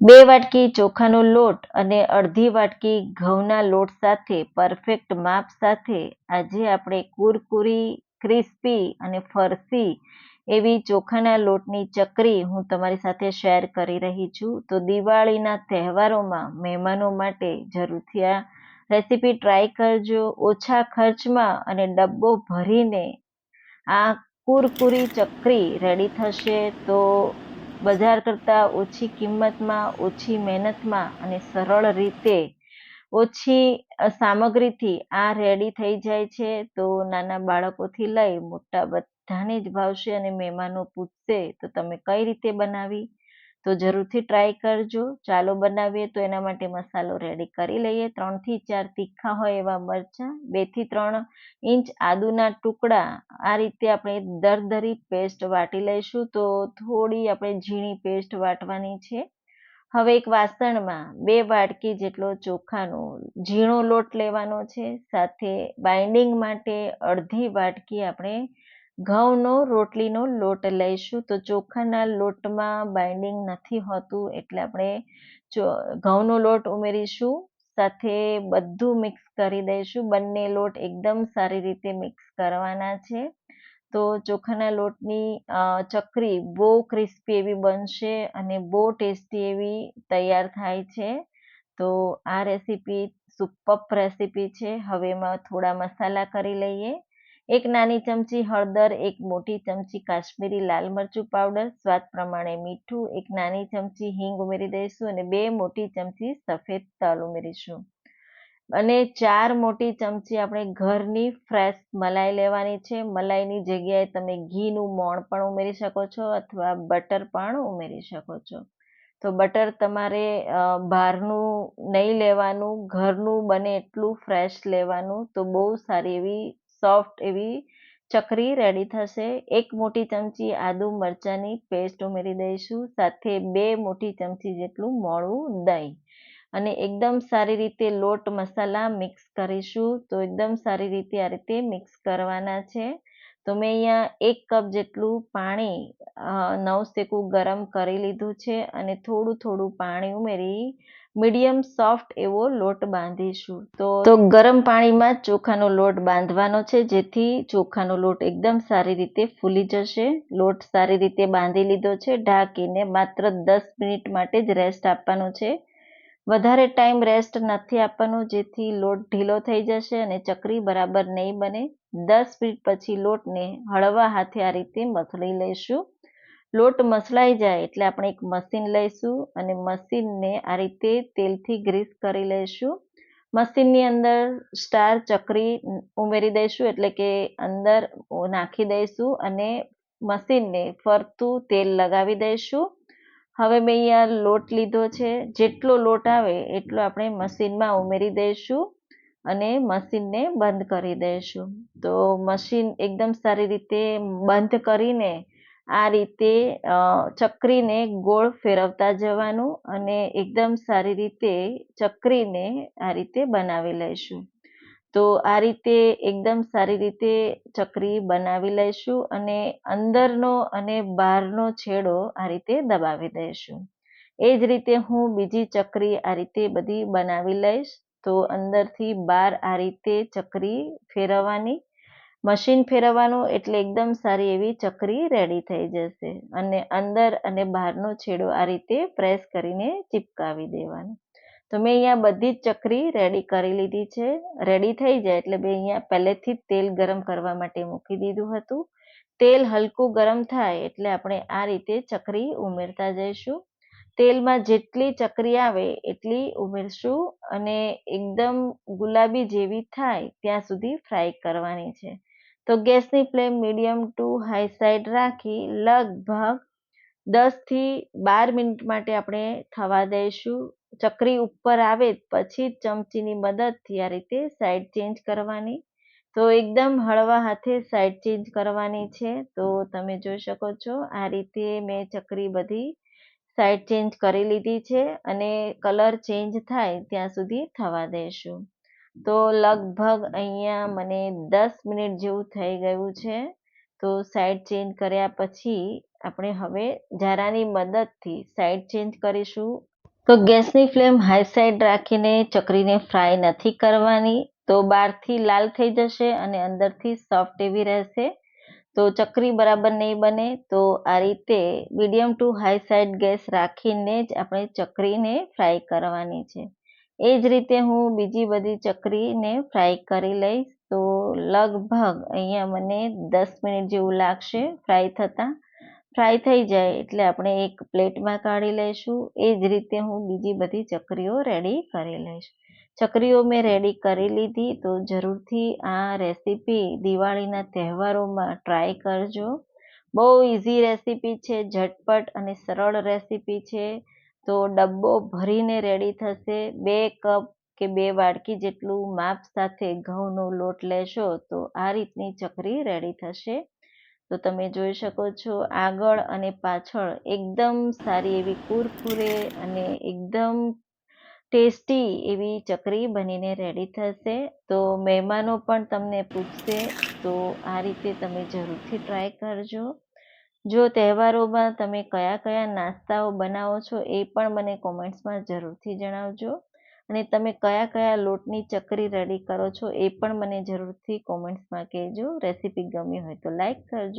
બે વાટકી ચોખાનો લોટ અને અડધી વાટકી ઘઉંના લોટ સાથે પરફેક્ટ માપ સાથે આજે આપણે કુરકુરી ક્રિસ્પી અને ફરસી એવી ચોખાના લોટની ચકરી હું તમારી સાથે શેર કરી રહી છું. તો દિવાળીના તહેવારોમાં મહેમાનો માટે જરૂરથી આ રેસીપી ટ્રાય કરજો. ઓછા ખર્ચમાં અને ડબ્બો ભરીને આ કુરકુરી ચકરી રેડી થશે તો બજાર કરતાં ઓછી કિંમતમાં, ઓછી મહેનતમાં અને સરળ રીતે ઓછી સામગ્રીથી આ રેડી થઈ જાય છે, તો નાના બાળકોથી લઈ મોટા બધાને જ ભાવશે અને મહેમાનો પૂછશે, તો તમે કઈ રીતે બનાવી? તો જરૂરથી ટ્રાય કરજો. ચાલો બનાવીએ તો એના માટે મસાલો રેડી કરી લઈએ. ત્રણથી ચાર તીખા હોય એવા મરચાં, બેથી ત્રણ ઇંચ આદુના ટુકડા. આ રીતે આપણે દરદરી પેસ્ટ વાટી લઈશું. તો થોડી આપણે ઝીણી પેસ્ટ વાટવાની છે. હવે એક વાસણમાં બે વાટકી જેટલો ચોખાનો ઝીણો લોટ લેવાનો છે. સાથે બાઇન્ડિંગ માટે અડધી વાટકી આપણે ઘઉંનો, રોટલીનો લોટ લઈશું. તો ચોખાના લોટમાં બાઇન્ડિંગ નથી હોતું, એટલે આપણે ઘઉંનો લોટ ઉમેરીશું, સાથે બધું મિક્સ કરી દઈશું. બંને લોટ એકદમ સારી રીતે મિક્સ કરવાના છે. તો ચોખાના લોટની ચકરી બહુ ક્રિસ્પી એવી બનશે અને બહુ ટેસ્ટી એવી તૈયાર થાય છે. તો આ રેસીપી સુપપ રેસીપી છે. હવે એમાં થોડા મસાલા કરી લઈએ. એક નાની ચમચી હળદર, એક મોટી ચમચી કાશ્મીરી લાલ મરચું પાવડર સ્વાદ પ્રમાણે મીઠું, એક નાની ચમચી હિંગ ઉમેરી દઈશું અને બે મોટી ચમચી સફેદ તલ ઉમેરીશું. અને ચાર મોટી ચમચી આપણે ઘરની ફ્રેશ મલાઈ લેવાની છે. મલાઈની જગ્યાએ તમે ઘીનું મોણ પણ ઉમેરી શકો છો અથવા બટર પણ ઉમેરી શકો છો. તો બટર તમારે બહારનું નહીં લેવાનું, ઘરનું બને એટલું ફ્રેશ લેવાનું તો બહુ સારી એવી સોફ્ટ એવી ચકરી રેડી થશે. એક મોટી ચમચી આદુ મરચાંની પેસ્ટ ઉમેરી દઈશું. સાથે બે મોટી ચમચી જેટલું મોળું દહીં. અને એકદમ સારી રીતે લોટ મસાલા મિક્સ કરીશું. તો એકદમ સારી રીતે આ રીતે મિક્સ કરવાના છે. તો મેં અહીંયા એક કપ જેટલું પાણી નવશેકું ગરમ કરી લીધું છે અને થોડું થોડું પાણી ઉમેરી મીડિયમ સોફ્ટ એવો લોટ બાંધીશું. તો તો ગરમ પાણીમાં ચોખાનો લોટ બાંધવાનો છે જેથી ચોખાનો લોટ એકદમ સારી રીતે ફૂલી જશે. લોટ સારી રીતે બાંધી લીધો છે ઢાંકીને માત્ર દસ મિનિટ માટે જ રેસ્ટ આપવાનો છે. વધારે ટાઈમ રેસ્ટ નથી આપવાનો, જેથી લોટ ઢીલો થઈ જશે અને ચકરી બરાબર નહીં બને. દસ મિનિટ પછી લોટને હળવા હાથે આ રીતે મસળી લઈશું. લોટ મસળાઈ જાય એટલે આપણે એક મશીન લઈશું અને મશીનને આ રીતે તેલથી ગ્રીસ કરી લઈશું. મશીનની અંદર સ્ટાર ચકરી ઉમેરી દઈશું એટલે કે અંદર નાખી દઈશું અને મશીનને ફરતું તેલ લગાવી દઈશું. હવે મેં અહીંયા લોટ લીધો છે. જેટલો લોટ આવે એટલો આપણે મશીનમાં ઉમેરી દઈશું અને મશીનને બંધ કરી દઈશું. તો મશીન એકદમ સારી રીતે બંધ કરીને આ રીતે ચકરીને ગોળ ફેરવતા જવાનું અને એકદમ સારી રીતે ચકરીને આ રીતે બનાવી લઈશું. તો આ રીતે એકદમ સારી રીતે ચકરી બનાવી લઈશું અને અંદરનો અને બહારનો છેડો આ રીતે દબાવી દઈશું. એ જ રીતે હું બીજી ચકરી આ રીતે બધી બનાવી લઈશ. તો અંદરથી બહાર આ રીતે ચકરી ફેરવવાની, મશીન ફેરવવાનું એટલે એકદમ સારી એવી ચકરી રેડી થઈ જશે. અને અંદર અને બહારનો છેડો આ રીતે પ્રેસ કરીને ચિપકાવી દેવાનો. તો મેં અહીંયા બધી જ ચકરી રેડી કરી લીધી છે. રેડી થઈ જાય એટલે મેં અહીંયા પહેલેથી જ તેલ ગરમ કરવા માટે મૂકી દીધું હતું. તેલ હલકું ગરમ થાય એટલે આપણે આ રીતે ચકરી ઉમેરતા જઈશું. તેલમાં જેટલી ચકરી આવે એટલી ઉમેરશું અને એકદમ ગુલાબી જેવી થાય ત્યાં સુધી ફ્રાય કરવાની છે. તો ગેસની flame medium to high side રાખી લગભગ દસથી બાર મિનિટ માટે આપણે થવા દઈશું. ચકરી ઉપર આવે પછી ચમચીની મદદથી આ રીતે સાઈડ ચેન્જ કરવાની. તો એકદમ હળવા હાથે સાઈડ ચેન્જ કરવાની છે. તો તમે જોઈ શકો છો, આ રીતે મેં ચકરી બધી સાઈડ ચેન્જ કરી લીધી છે અને કલર ચેન્જ થાય ત્યાં સુધી થવા દઈશું તો લગભગ અહીંયા મને દસ મિનિટ જેવું થઈ ગયું છે. તો સાઈડ ચેન્જ કર્યા પછી આપણે હવે ઝારાની મદદથી સાઈડ ચેન્જ કરીશું. તો ગેસની ફ્લેમ હાઈ સાઈડ રાખીને ચકરીને ફ્રાય નથી કરવાની, તો બહારથી લાલ થઈ જશે અને અંદરથી સોફ્ટ એવી રહેશે. તો ચકરી બરાબર નહીં બને, તો આ રીતે medium to high side gas રાખીને જ આપણે ચકરીને ફ્રાય કરવાની છે. એ જ રીતે હું બીજી બધી ચકરીને ફ્રાય કરી લઈશ, તો લગભગ અહીંયા મને દસ મિનિટ જેવું લાગશે ફ્રાય થતાં. ફ્રાય થઈ જાય એટલે આપણે એક પ્લેટમાં કાઢી લઈશું. એ જ રીતે હું બીજી બધી ચકરીઓ રેડી કરી લઈશ. ચકરીઓ મેં રેડી કરી લીધી તો જરૂરથી આ રેસીપી દિવાળીના તહેવારોમાં ટ્રાય કરજો. બહુ ઇઝી રેસીપી છે, ઝટપટ અને સરળ રેસીપી છે. તો ડબ્બો ભરીને રેડી થશે. બે કપ કે બે વાડકી જેટલું માપ સાથે ઘઉંનો લોટ લેશો તો આ રીતની ચકરી રેડી થશે. તો તમે જોઈ શકો છો આગળ અને પાછળ એકદમ સારી એવી કુરકુરે અને એકદમ ટેસ્ટી એવી ચકરી બનીને રેડી થશે. તો મહેમાનો પણ તમને પૂછશે, તો આ રીતે તમે જરૂરથી ટ્રાય કરજો. જો તહેવારોમાં તમે કયા કયા નાસ્તાઓ બનાવો છો એ પણ મને કોમેન્ટ્સમાં જરૂરથી જણાવજો. અને તમે કયા કયા લોટની ચકરી રેડી કરો છો એ પણ મને જરૂરથી કોમેન્ટ્સમાં કહેજો. રેસીપી ગમી હોય તો લાઈક કરજો.